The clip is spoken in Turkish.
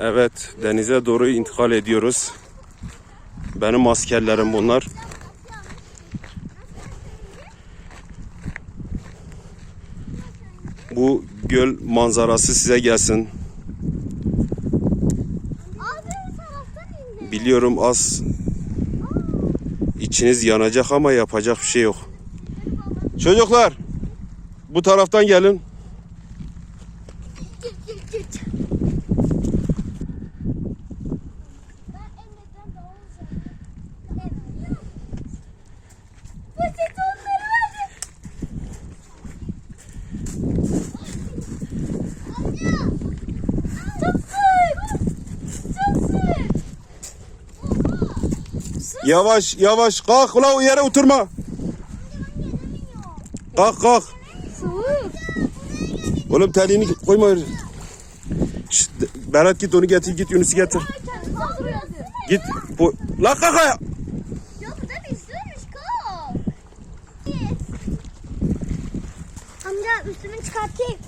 Evet, denize doğru intikal ediyoruz. Benim askerlerim bunlar. Bu göl manzarası size gelsin. Biliyorum az içiniz yanacak ama yapacak bir şey yok. Çocuklar, bu taraftan gelin. Yavaş yavaş kalk ulan o yere oturma. Kalk kalk. Soğuk. Oğlum telini koyma. öyle. Şşt, Berat git onu getir git Yunus'u getir. Git. Bu... La kalk ayağa. Ya bu da bir sürmüş kal. Amca üstümü çıkartayım.